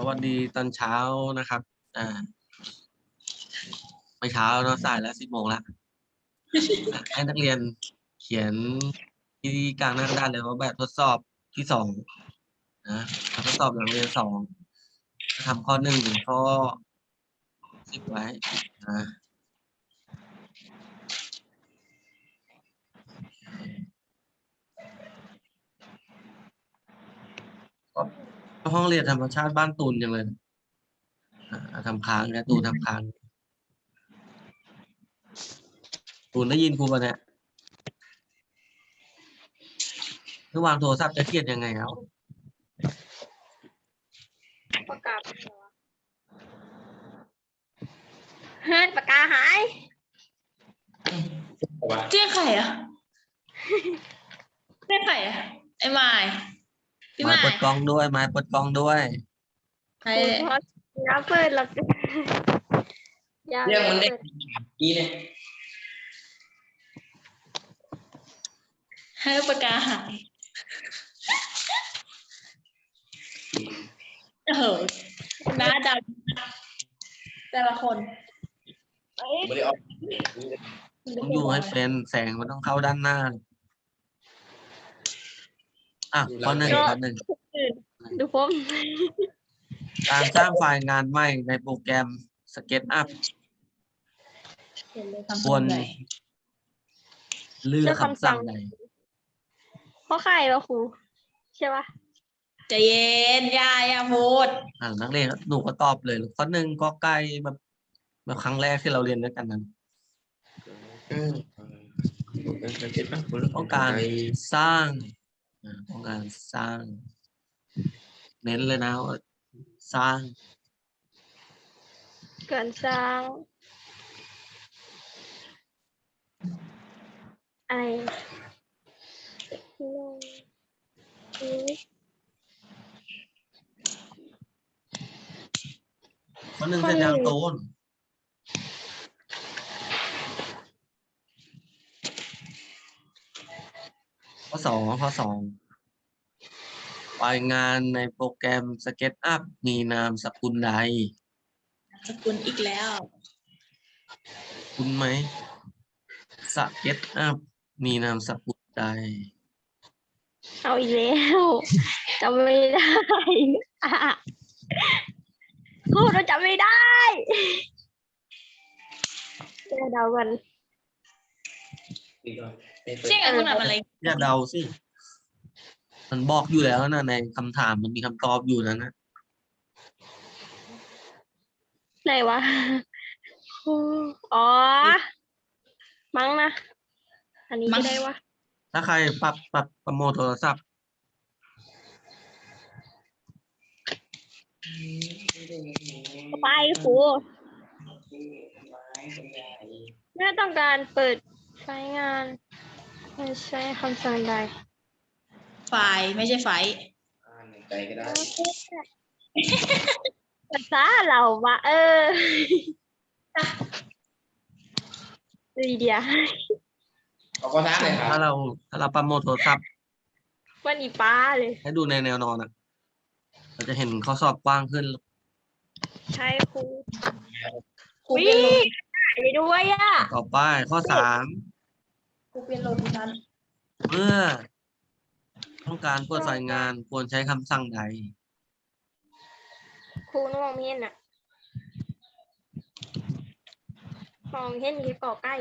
สวัสดีตอนเช้านะครับ อ่า ไม่เช้าเนอะสายแล้วสิบโมงละให้นักเรียนเขียนที่กลางหน้ากระดานเลยว่าแบบทดสอบที่สองนะทดสอบหลังเรียนสองทำข้อหนึ่งถึงข้อสิบไว้นะ ห้องเรียนธรรมชาติบ้านตูนยังเลยนะอ่าทำค้างนะตูนทำค้างตูนได้ยินครูป่ะเนี่ยเมื่อวางโทรศัพท์จะเครียดยังไงเอาประกาศเฮ้ยปากกาหายเจ๊ไข่อะเจ๊ไข่อะไอ้ไม้ พี่ไม้ไม้เปิดกล้องด้วยไม้เปิดกล้องด้วยใครคุณพอน้าเปิดหรอกยาเรื่องมันได้ปิดกี้เนี่ยให้ปากกาหายเออหน้าดำแต่ละคนไม่ได้ออกต้องอยู่ให้เป็นแสงมันต้องเข้าด้านหน้า อะข้อหนึ่งข้อหนึ่งดูผมการสร้างไฟล์งานใหม่ในโปรแกรม SketchUp เห็นเลยคำควรใหญ่เลือกคำสั่งใดเพราะใครวะครูใช่ปะใจเย็นอยาอยาพูดอ่านักเรียนหนูก็ตอบเลยลูกข้อหนึ่งก็ใกล้แบบแบบครั้งแรกที่เราเรียนด้วยกันนั้นต้องการสร้าง อ่าต้องการสร้าง เน้นเลยนะว่าสร้างกินสร้างไรลงอืมข้อหนึ่งเป็นยังตูน สองข้อสองรายงานในโปรแกรม SketchUp มีนามสกุลใด สกุลอีกแล้ว คุณไหม SketchUp มีนามสกุลใด เอาอีกแล้วจำไม่ได้อะพูดแล้วจำไม่ได้เดี๋ยวเดากัน เจ๊กับคุณทำอะไรอย่าเดาสิ มันบอกอยู่แล้วนะในคำถามมันมีคำตอบอยู่นะนะไหนวะ อ๋อ มั้งนะ อันนี้จะได้วะถ้าใครปรับปรับประโมทโทรศัพท์ไปครูแม่ต้องการเปิดใช้งาน ไม่ใช้คำสั่งใดไฟล์ไม่ใช่ไฟล์ใจก็ได้ภาษาเราวะเออดีเดียเอาก็ท้าเลยครัถ้าบเราถ้าเราประโมทโทรศัพท์วันนี้ป้าเลยให้ดูในแนวนอนอะ เราจะเห็นข้อสอบกว้างขึ้น ใช่ครูครูเปลี่ยนโลวิ่ไปด้วยอะ ต่อไปข้อสาม ครูเปลี่ยนโลดิฉันเมื่อ ต้องการเปิดไฟล์งานควรใช้คำสั่งใด ครูน้องไม่เห็นอะมองเห็นแค่ก่อใกล้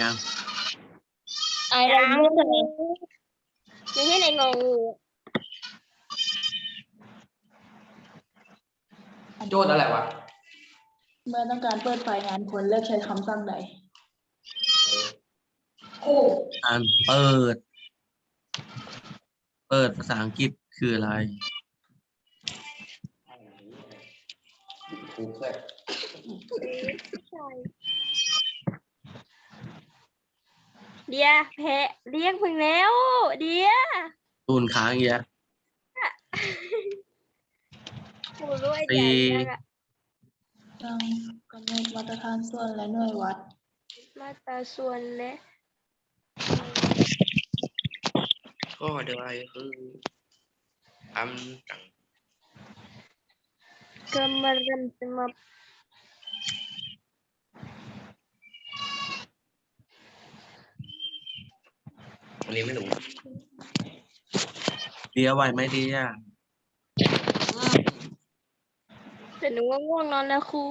ยัง ไอ้ยัเรางเลือกอะไรไม่ใช่ในงองูโจทย์อะไรวะ เมื่อต้องการเปิดไฟล์งานควรเลือกใช้คำสั่งใด การเปิด เปิดภาษาอังกฤษคืออะไรครูเพื่อนใช่เดียแพะเรียกพึ่งแล้ว เดียตูนค้างเยอะครูรู้ไอ้ปีใหญ่ยังอะ ต้องกำหนดมาตรฐานส่วนและหน่วยวัด มาตราส่วนและก็ได้คือทำจังกำมะรำจะมาอันนี้ไม่รู้ เดียไหวไหมเดีย แต่หนูว่าง่วงนอนแล้วครู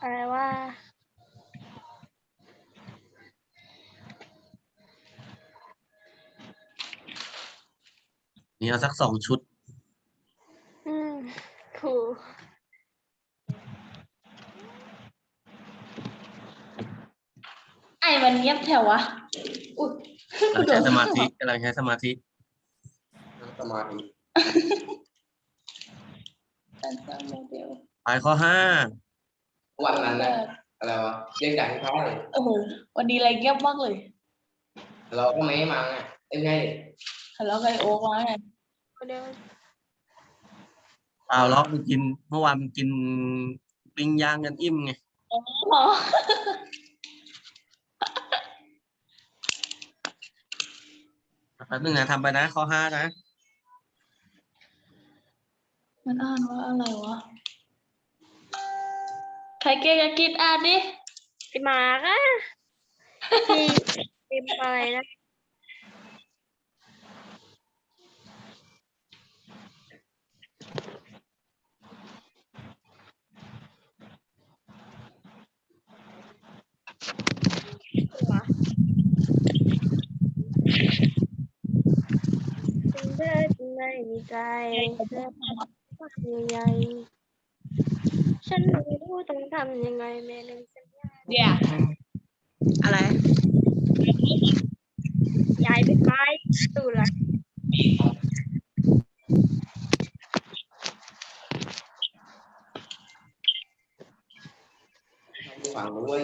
อะไรว่านี่เอาสักสองชุด อืมครูไอ้มันเงียบแถววะ อุ้ยกำลังใช้สมาธิกำลังใช้สมาธินั่งสมาธิ การสร้างโมเดลไปข้อห้าวันนั้นนะอะไรวะเรียกจากที่เขาเลยโอ้โหวันนี้อะไรเงียบมากเลยเราก็ไม่มาไงเอ้ยไงทะเลาะกับไอ้โอ๊กมาไงเดี๋ยวเปล่าล็อกมันกินเมื่อวานมันกินปิ้งย่างกันอิ่มไงอ๋อแป๊บนึงนะทำไปนะข้อห้านะ มันอ่านว่าอะไรวะใครเก่งจะกินอ่านดิไอ้หมาอะที่เต็มอะไรนะฉันเดินไม่มีใจเธอ ว่ายังไงฉันไม่รู้ต้องทำยังไงแม่ลืมสัญญาเดี๋ยวอะไรยายไปไปตูละฟังด้วย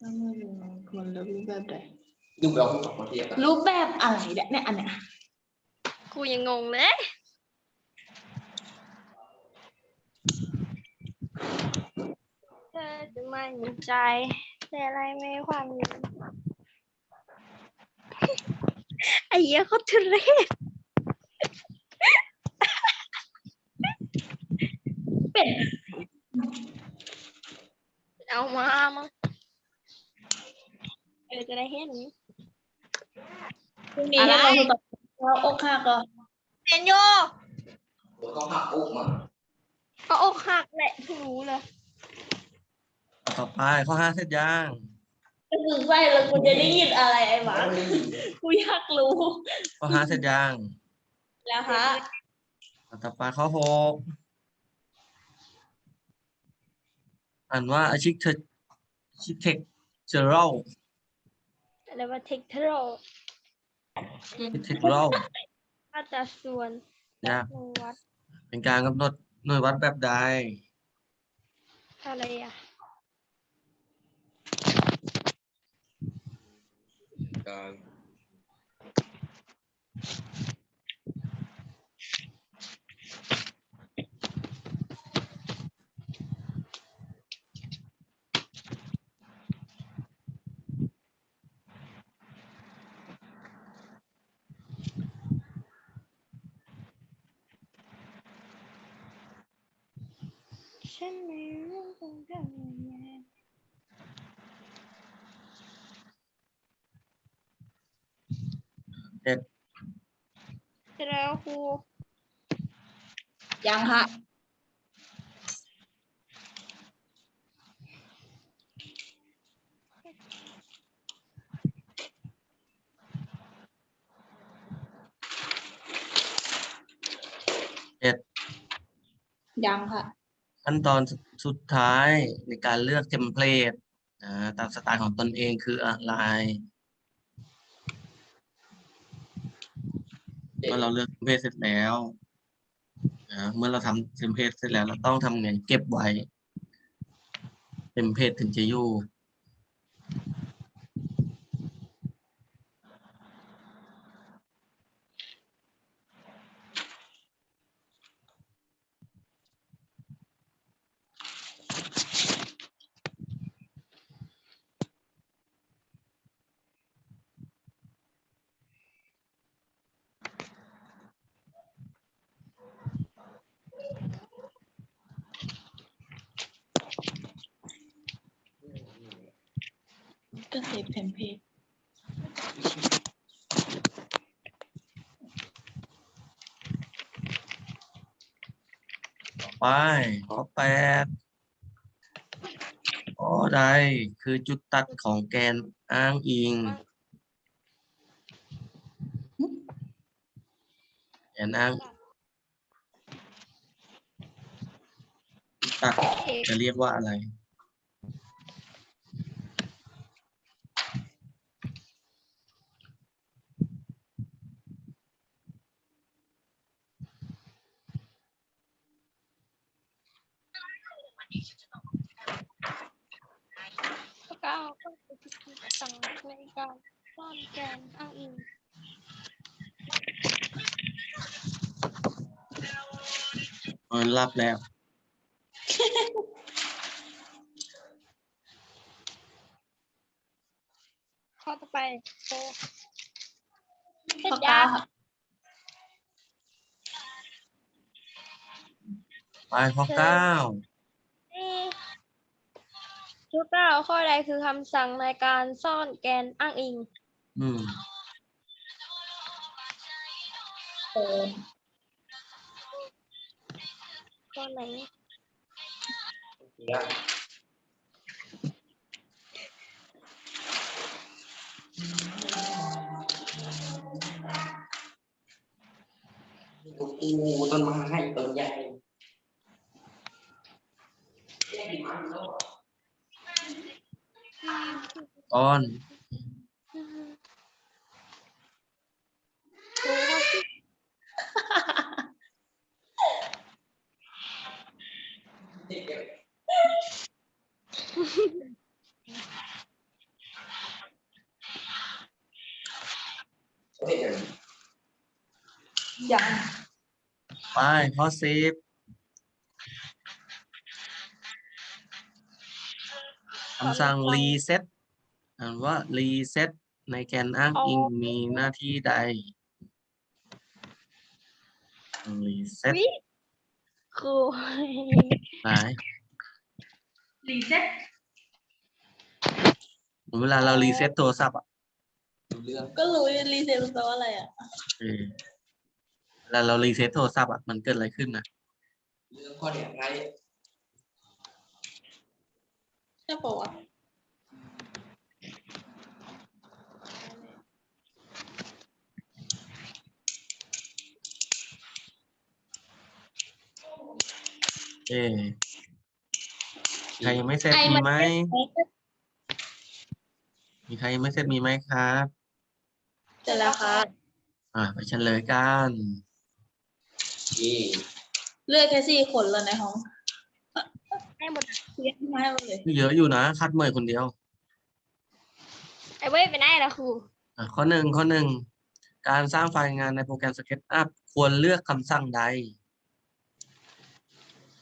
สร้างโมเดลควรรูปแบบใด ดูเราคู่กับมาเทียบกันรูปแบบอะไรเนี่ยเนี่ยอันเนี้ยกูยังงงเลยเธอจะไม่มีใจ แต่อะไรไม่ความรู้ไอ้เหี้ยเขาทุเรศเป็นเอามามาเออจะได้เห็น พรุ่งนี้ให้เราดูต่อเราอกหักก็เห็นโยตัวเขาหักอกมาก็อกหักแหละทุรู้เลยต่อไปข้อห้าเสร็จยังก็คือใส่แล้วกูจะได้ยินอะไรไอ้หมากูอยากรู้ ข้อห้าเสร็จยังแล้วฮะต่อไปข้อหกอ่านว่าอาชิคเทชิเทคเจอรัล อะไรว่าเทคเทโรเทครัลอัตราส่วนยากหน่วยวัดเป็นการกำหนดหน่วยวัดแบบใด อะไรอะการ ฉันไม่รู้ต้องทำยังไงเสร็จแล้วครูยังฮะเจ็ดยังค่ะ ขั้นตอนสุดท้ายในการเลือกเทมเพลตนะตามสไตล์ของตนเองคืออะไรเมื่อเราเลือกเทมเพลตเสร็จแล้วนะเมื่อเราทำเทมเพลตเสร็จแล้วเราต้องทำไงเก็บไว้เทมเพลตถึงจะอยู่ ก็เซฟเทมเพลต ต่อ ไป ขอแปดข้อใดคือจุดตัดของแกนอ้างอิง แกนอ้างตัดจะเรียกว่าอะไร ข้อเก้าก็คือสั่งในการ ซ่อนแกนอ้างอิงมันรับแล้ว ข้อต่อไปโอข้อเก้าค่ะไปข้อเก้า ข้อเก้าข้อใดคือคำสั่งในการซ่อนแกนอ้างอิงอืมโอนข้อไหนแล้วกูต้นไม้ต้นใหญ่แยกกี่มันแล้วอะ ต อนอืมครูข้อสิบไหมยังไปข้อสิบคำสั่ง reset อ่านว่า reset ในแกนอ้างอิงมีหน้าที่ใด reset วิครูไหนรีเซ็ตเวลาเรา reset โทรศัพท์อะรู้เรื่องก็รู้รีเซ็ตมันแปลว่าอะไรอะเออเวลาเรา reset โทรศัพท์อะมันเกิดอะไรขึ้นนะเรื่องข้อเดียวไงใช่ปะวะ เออใครยังไม่เสร็จมีไหม มีใครยังไม่เสร็จมีไหมครับ เสร็จแล้วครับ อ่าไปเฉลยกันนี่เลือกแค่สี่คนแล้วในห้องให้หมดเรียกมาให้หมดเลยเยอะอยู่นะคัดเมยคนเดียว ไอ้เว้ยไปไหนล่ะครูอะข้อหนึ่งข้อหนึ่งการสร้างไฟล์งานในโปรแกรม SketchUp ควรเลือกคำสั่งใด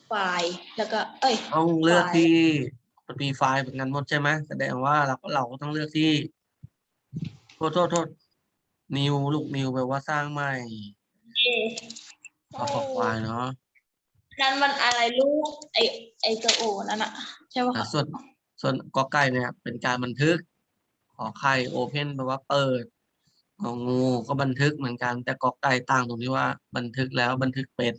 ไฟล์แล้วก็ เอ้ย ต้องเลือกไฟล์ที่มันมีไฟล์เหมือนกันหมดใช่ไหมแสดงว่าเราก็เราก็ต้องเลือกที่ โทษโทษโทษนิวลูกนิวแปลว่าสร้างใหม่เอเอาขอไฟล์เนาะนั่นมันอะไรลูกไอไอตัวโอนั่นอะใช่ปะอะคะส่วนส่วนกอไก่เนี่ย เป็นการบันทึก ขอไข่โอเพนแปลว่าเปิดงองูก็บันทึกเหมือนกัน แต่กอไก่ต่างตรงที่ว่าบันทึกแล้วบันทึกเป็น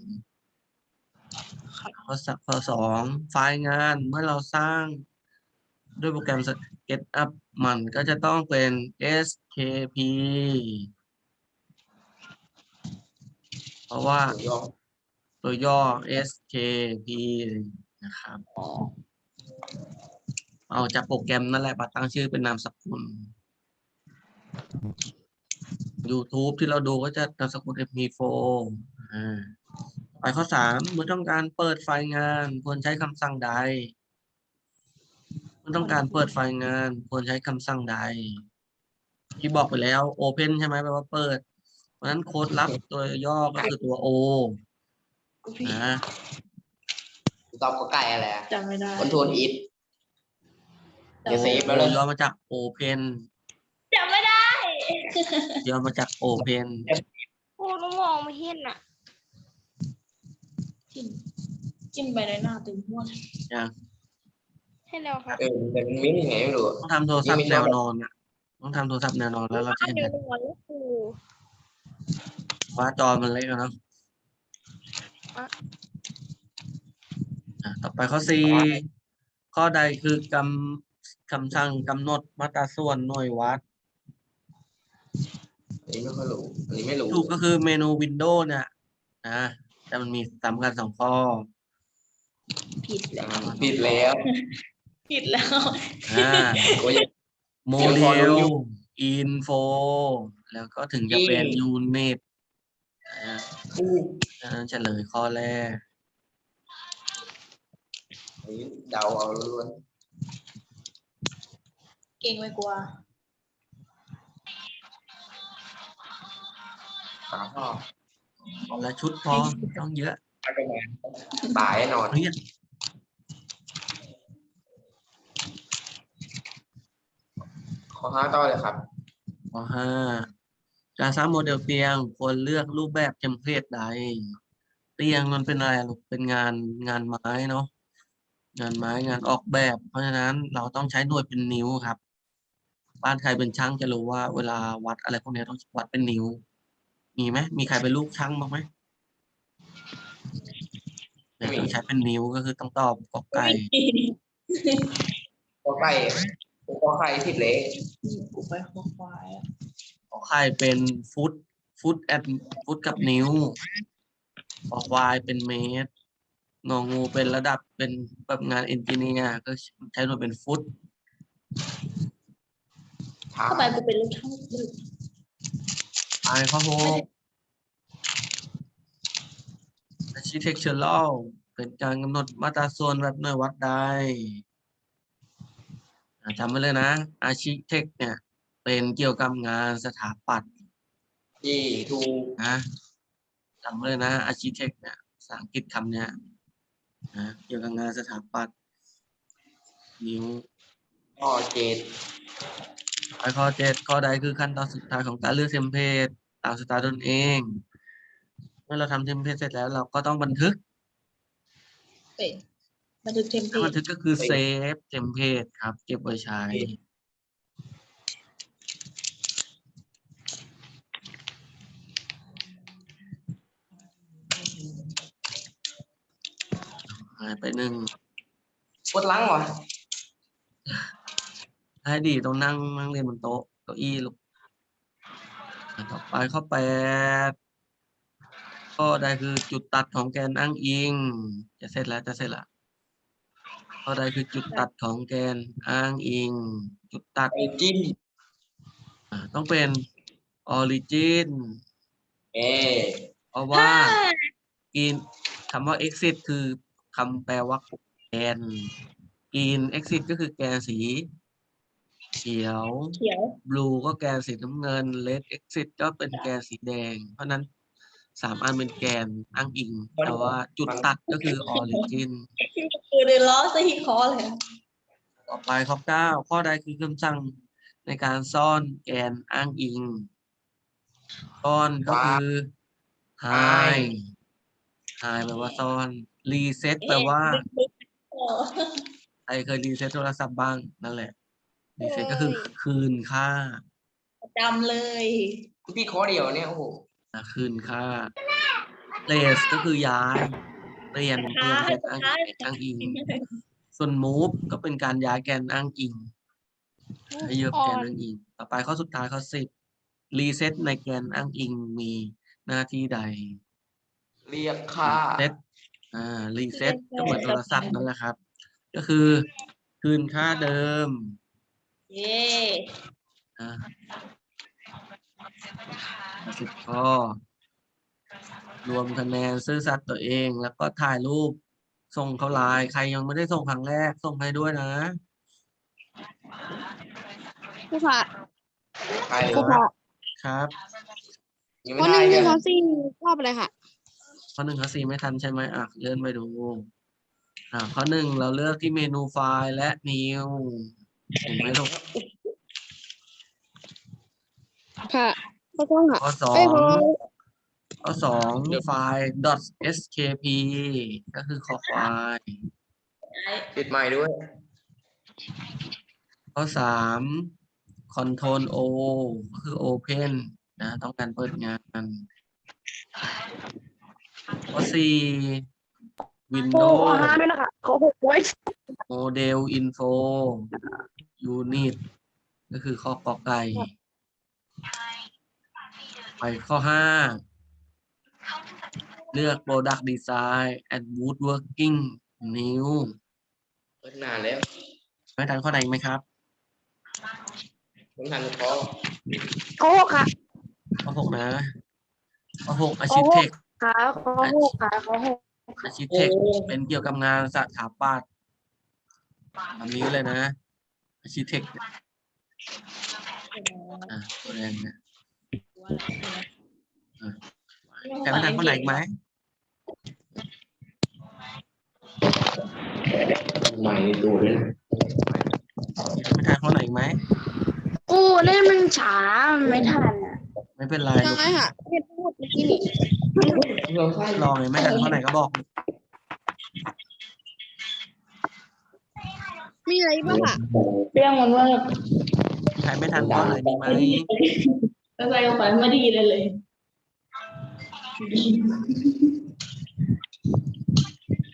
ข้อสข้อสองไฟล์งานเมื่อเราสร้างด้วยโปรแกรม SketchUp มันก็จะต้องเป็น SKP เพราะว่าตัวยอตัวย่อ SKP นะครับอ๋อเอาจากโปรแกรมนั่นแหละมาตั้งชื่อเป็นนามสกุล YouTube ที่เราดูก็จะนามสกุล MP4 อ่า ไปข้อสามเมื่อต้องการเปิดไฟล์งานควรใช้คำสั่งใด เมื่อต้องการเปิดไฟล์งานควรใช้คำสั่งใด ที่บอกไปแล้ว Open ใช่ไหมแปลว่าเปิด เพราะฉะนั้นโค้ดลับตัวย่อก็คือตัว O นะตอบก็ไก่อะไรอะจำไม่ได้คอนโทรลอีทจำอย่าเซไม่ฟได้แล้วเลยย่อมาจาก Open จำไม่ได้ย่อมาจาก Open ครูต้องมองไม่เห็นอะ จิ้มจิ้มไปในหน้าตึงหัวยัง ให้แล้วครับเออมันมิ้นยังไงไม่รู้ต้องทำโทรศัพยิ่ท์งไม่แนชอบวนอนอะต้องทำโทรศัพท์แนวนอนแล้วเราจะข้าเห็นเดียวนะนอนแล้วครูว่าจอมันเล็กอะเนาะอะอะต่อไปข้อสี่ข้อใดคือกำคำสั่งกำหนดมาตราส่วนหน่วยวัด อันนี้ไม่ค่อยรู้อันนี้ไม่รู้ ถูกก็คือเมนูวินโดว์เนี่ยนะ แต่มันมีสำคัญสองข้อผิดแล้ว ผิดแล้วผิดแล้ว อ่าโอ้ย โมยังเดพอรู้ลอยู่อินโฟแล้วก็ถึงจะเป็นอืมยูนิตอ่าอู้ฉะนั้นเฉลยข้อแรก อันนี้เดาเอาล้วนเก่งไม่กลัวๆสามข้อ และชุดพอไม่ต้องเยอะไปกันมาตายแน่นอนเรียนข้อห้าต่อเลยครับ ข้อห้าการสร้างโมเดลเตียงควรเลือกรูปแบบเทมเพลตใด เตียงมันเป็นอะไรลูกเป็นงานงานไม้เนาะงานไม้งานออกแบบ เพราะฉะนั้นเราต้องใช้หน่วยเป็นนิ้วครับ บ้านใครเป็นช่างจะรู้ว่าเวลาวัดอะไรพวกนี้ต้องวัดเป็นนิ้ว มีไหมมีใครเป็นลูกช่างบ้างไหมเนี่ยต้องใช้เป็นนิ้วก็คือต้องตอบกอไก่ข้อไก่ข้อไข่ผิดเลยกูไปคอควายอะขอไข่เป็นฟุตฟุตแอดฟุตกับนิ้วขอควายเป็นเมตรงองูเป็นระดับเป็นแบบงานเอนจิเนียร์ก็ใช้หน่วยเป็นฟุตถามเข้าไปกูเป็นลูกช่าง ลูกไอข้อหก architectural เป็นการกำหนดมาตราส่วนแบบหน่วยวัดใดอะจำไว้เลยนะ architect เนี่ย เป็นเกี่ยวกับงานสถาปัตย์ที่ถูกนะจำไว้เลยนะ architect เนี่ยภาษาอังกฤษคำเนี้ยนะเกี่ยวกับงานสถาปัตย์นิ้วข้อเจ็ด ไปข้อเจ็ดข้อใดคือขั้นตอนสุดท้ายของการเลือกเทมเพลตตามสไตล์ตนเอง เมื่อเราทำเทมเพลตเสร็จแล้วเราก็ต้องบันทึกเป็นบันทึกเทมเพลถ้าบัตนทึกก็คือเซฟเทมเพลตครับ เก็บไว้ใช้หายไปหนึ่งปวดหลังวะให้ดีต้องนั่งนั่งเรียนบนโต๊ะเก้าอี้ลูกอะต่อไปข้อแปดข้อใดคือจุดตัดของแกนอ้างอิง จะเสร็จแล้วจะเสร็จละข้อใดคือจุดตัดของแกนอ้างอิง จุดตัดไอจิ้นอะต้องเป็น origin เอเพราะว่ากินคำว่า exit คือคำแปลว่าแกนกิน exit ก็คือแกนสี เขียว เขียว blue ก็แกนสีน้ำเงิน red exit ก็เป็นแกนสีแดง เพราะฉะนั้นสามอันเป็นแกนอ้างอิง แต่ว่าจุดตัดก็คือ origin กูเดินล้อซะที่คอเลยอะต่อไปข้อเก้าข้อใดคือคำสั่งในการซ่อนแกนอ้างอิง ซ่อนก็คือ hide hide แปลว่าซ่อน reset แปลว่าเออใครเคยรีเซ็ตโทรศัพท์บ้างนั่นแหละ รีเซ็ตก็คือคืนค่าจำเลย พี่ข้อเดียวเนี่ยโอ้โหอะคืนค่า place ก็คือย้ายเปลี่ยนเปลี่ยนแกนอ้างอ้างอิง ส่วน move ก็เป็นการย้ายแกนอ้างอิงให้เยอะแกนอ้างอิง ต่อไปข้อสุดท้ายข้อสิบรีเซ็ตในแกนอ้างอิงมีหน้าที่ใด เรียกค่าเซ็ตอ่ารีเซ็ตก็เหมือนโทรศัพท์นั่นแหละครับ ก็คือคืนค่าเดิม เย้อ่าสิบข้อ รวมคะแนนซื่อสัตย์ตัวเอง แล้วก็ถ่ายรูป ส่งเขาไลน์ใครยังไม่ได้ส่งครั้งแรก ส่งให้ด้วยนะผู้ผ่าใครผู้ผ่าครับยังข้อไม่หนึ่ได้งเลยคือข้อสี่ชอบอะไรค่ะ ข้อหนึ่งข้อสี่ไม่ทันใช่ไหมอะเลื่อนไปดูอ่าข้อหนึ่งเราเลือกที่เมนูไฟล์และนิวเห็น ไหมลูกค่ะข้อสองค่ะข้อสอเอ้ยงข้อข้อสองไฟล์ .skp ก็คือขอควายปิดไม้ด้วย ข้อสาม control O ก็คือ open นะ ต้องการเปิดงาน ข้อสี่ Windows ด้วยนะคะเขาหกไว้ Model Info Unit ก็คือข้อกอไก่ ไปข้อห้าเลือก Product Design and Woodworking New เปิดนานแล้วไม่ทันข้อไหนไหมครับต้องทันเขาเขาหกค่ะข้อหกนะข้อหก Architect ขาเขาหกขาเขาหก Architect เป็นเกี่ยวกับงานสถาปัตย์แบบนี้เลยนะ Architect อะตัวแดงเนี่ยอะใครไม่ทันข้อไหนอีกไหมใหม่ในตัวด้วยนะไม่ทันข้อไหนอีกไหมกูเล่นมันช้ามันไม่ทันอะ ไม่เป็นไรลูกใช่ค่ะที่พูดเมื่อกี้นี่เราใช่ลองเลยไม่ทันข้อไหนก็บอก มีอะไรบ้างอะเรื่องมันว่าใครไม่ทันข้อไหนมีไหมแล้วใจก็ไปไม่ดีเลยเลย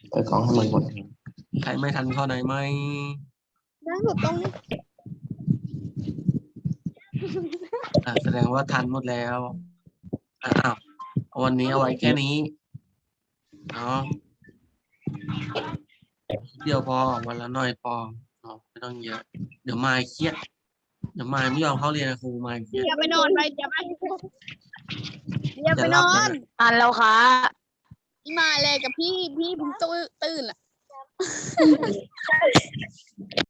เปิดกล้องให้มันหมดใครไม่ทันข้อไหนไหมล่าสุดต้อง อะแสดงว่าทันหมดแล้วอะอ้าววันนี้เอาไว้แค่นี้เนาะเดียวพอวันละหน่อยพอเนาะไม่ต้องเยอะ เดี๋ยวมายเครียดเดี๋ยวมายไม่ยอมเข้าเรียนกับครูมายเครียดอย่าไปนอนไปอย่าไปอย่าไปจะนหลับอแล้วนนะอ่านแล้วค่ะมาเลยกับพี่พี่ผมตื่นตื่นอะ